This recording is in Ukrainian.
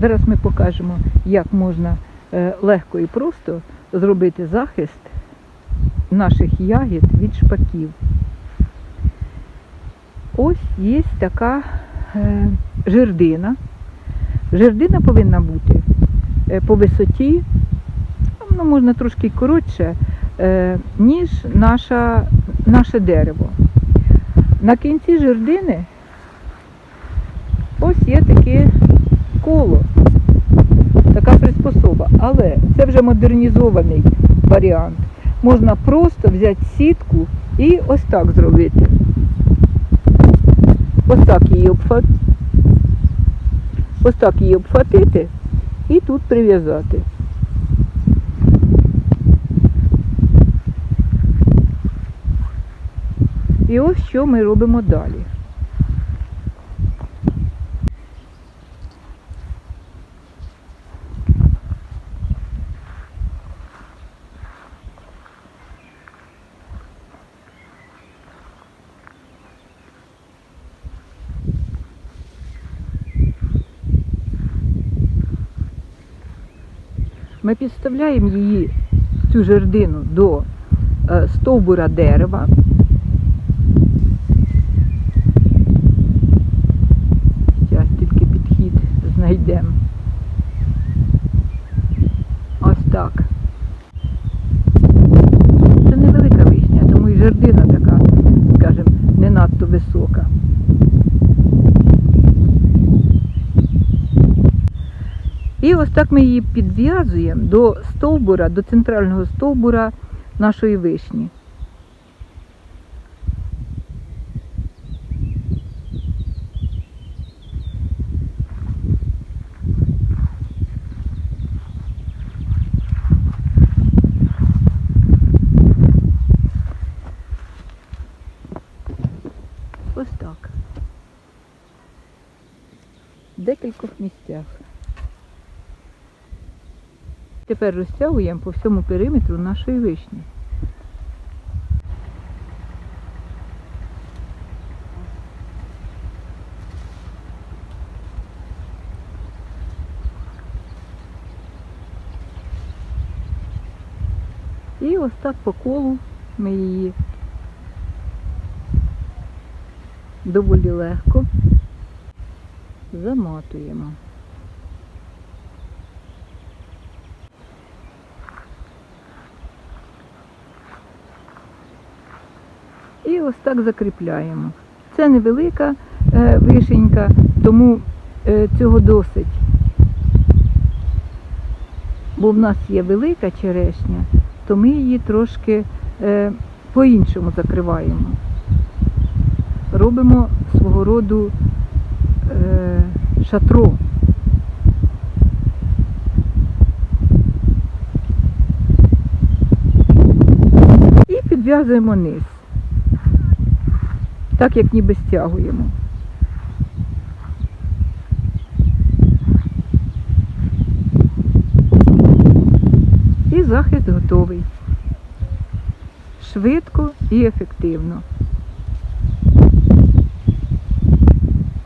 Зараз ми покажемо, як можна е, легко і просто зробити захист наших ягід від шпаків. Ось є така е, жердина. Жердина повинна бути е, по висоті, ну, можна трошки коротше, ніж наша, наше дерево. На кінці жердини ось є таке коло. Але це вже модернізований варіант. Можна просто взяти сітку і ось так зробити. Ось так її обхватити. Ось так її обхватити і тут прив'язати. І ось що ми робимо далі. Ми підставляємо її, цю жердину, до е, стовбура дерева. Зараз тільки підхід знайдемо. Ось так. Це невелика вишня, тому і жердина така, скажімо, не надто висока. І ось так ми її підв'язуємо до стовбура, до центрального стовбура нашої вишні. Ось так. В декількох місцях. Тепер розтягуємо по всьому периметру нашої вишні. І ось так по колу ми її доволі легко заматуємо. І ось так закріпляємо. Це невелика е, вишенька, тому е, цього досить. Бо в нас є велика черешня, то ми її трошки е, по-іншому закриваємо. Робимо свого роду шатро. І підв'язуємо низ так як ніби стягуємо. І захист готовий. Швидко і ефективно.